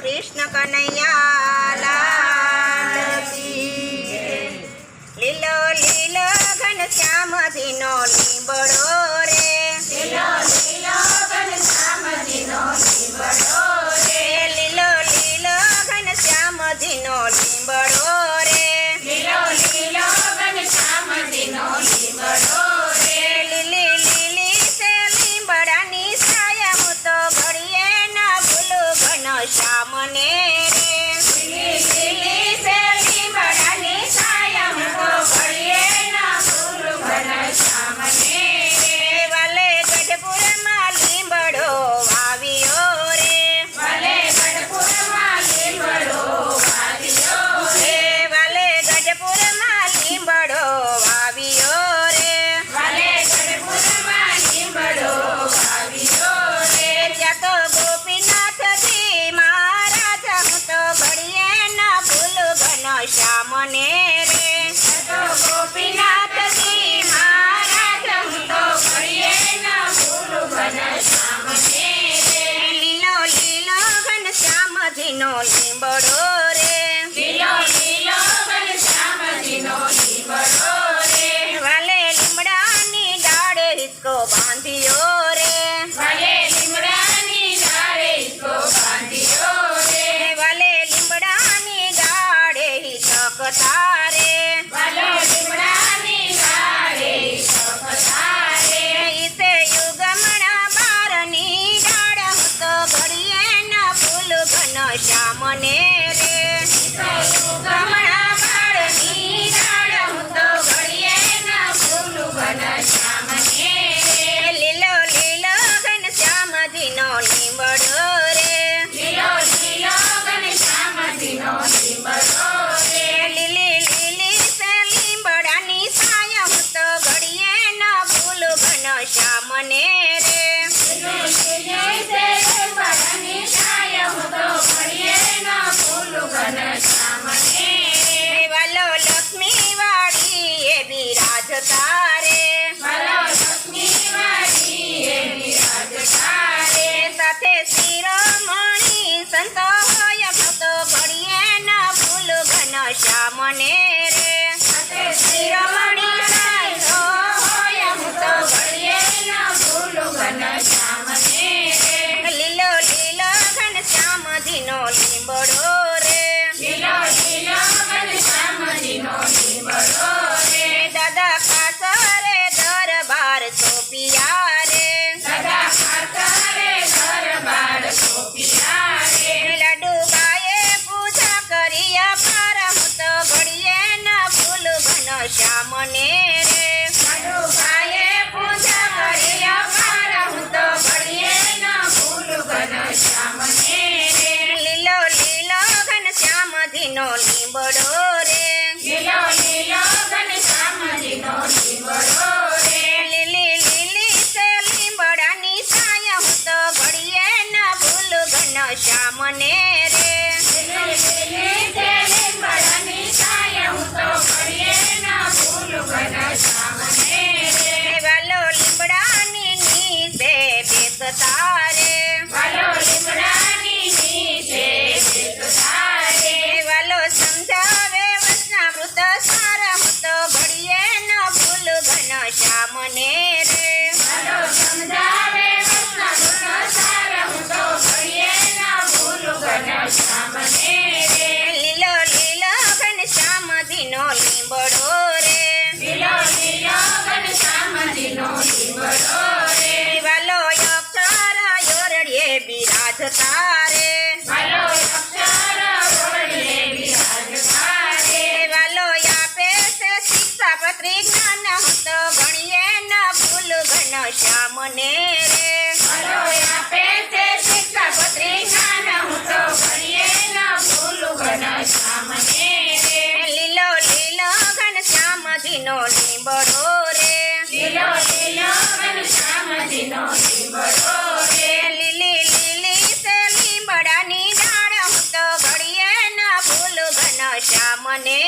કૃષ્ણ કનૈયા લાલ લીલો લીલો ઘનશ્યામજીનો લીંબડો 各班的哟 પડને રે. લક્ષ્મી વાળી એ તારે. સાથે શિરોમણી સંતો હોય ભક્તો ઘડીએ ના ભૂલ ઘન રે. શિરોમણી বড় ત્રિજ્ઞાન હત ગણીએ ન ભૂલ ઘન શ્યામને રે. આપે છે શિક્ષક ત્રિજ્ઞાન હત ગણીએ ન ભૂલ ઘન શ્યામને રે. લીલો લીલો ઘન શ્યામજીનો લીંબડો રે. લીલો લીલો ઘન શ્યામજીનો લીંબડો રે. લીલી લીલી સે લીંબડાની ડાળ હત ગણીએ ન ભૂલ ઘન શ્યામને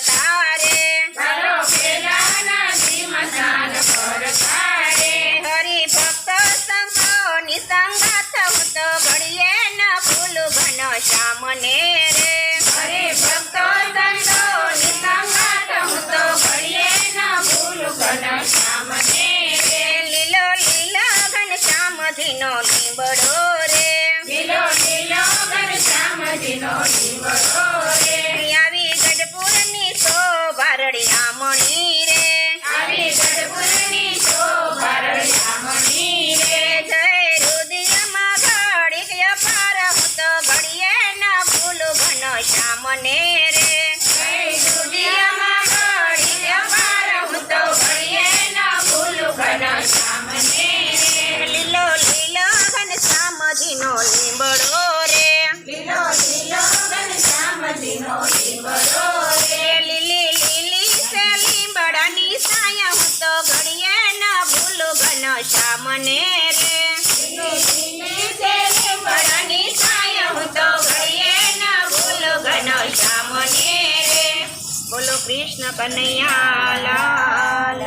તારે. હરી ભક્ત સંતો નિસંગત હું તો ઘડીએ ન ભૂલું ઘનો સામને રે. હરી ભક્ત સંતો નિસંગત રે. લીલો લીલો ઘન શ્યામ ધીનો લીંબડો Amen. કૃષ્ણ કનૈયા લાલ